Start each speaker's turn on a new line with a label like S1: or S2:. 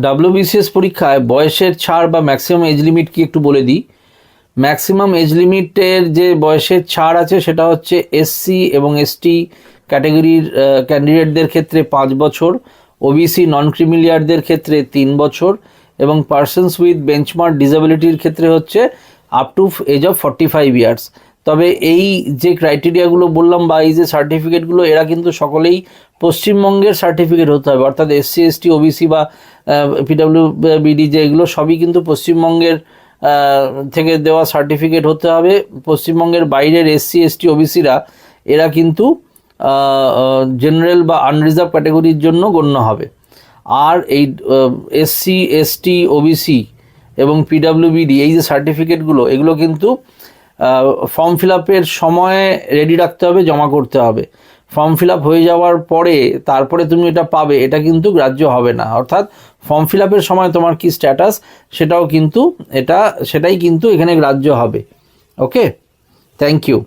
S1: WBCS পরীক্ষায় বয়সের ছাড় বা ম্যাক্সিমাম এজ লিমিট কি একটু বলে দিই? ম্যাক্সিমাম এজ লিমিটের যে বয়সের ছাড় আছে সেটা হচ্ছে এসসি এবং এসটি ক্যাটাগরির ক্যান্ডিডেটদের ক্ষেত্রে পাঁচ বছর ওবিসি নন ক্রিমিলিয়ারদের ক্ষেত্রে তিন বছর এবং পার্সনস উইথ বেঞ্চমার্ক ডিসেবিলিটির ক্ষেত্রে হচ্ছে up to age of forty five years তবে এই যে ক্রাইটেরিয়াগুলো বললাম বা এই যে সার্টিফিকেটগুলো এরা কিন্তু সকলেই পশ্চিমবঙ্গের সার্টিফিকেট হতে হবে। অর্থাৎ এসসি এসটি ওবিসি বা পিডাব্লিউ বিডি যে এগুলো সবই কিন্তু পশ্চিমবঙ্গের থেকে দেওয়া সার্টিফিকেট হতে হবে। পশ্চিমবঙ্গের বাইরের এসসি এসটি ওবিসিরা এরা কিন্তু জেনারেল বা আনরিজার্ভ ক্যাটাগরির জন্য গণ্য হবে। আর এই এসসি এসটি ওবিসি এবং পিডাব্লিউবিডি এই যে সার্টিফিকেটগুলো এগুলো কিন্তু ফর্ম ফিল আপের সময় রেডি রাখতে হবে, জমা করতে হবে। ফর্ম ফিল আপ হয়ে যাওয়ার পরে তারপরে তুমি এটা পাবে, এটা কিন্তু গ্রাহ্য হবে না। অর্থাৎ ফর্ম ফিল আপের সময় তোমার কি স্ট্যাটাস সেটাও কিন্তু, এটা, সেটাই কিন্তু এখানে গ্রাহ্য হবে। Okay thank you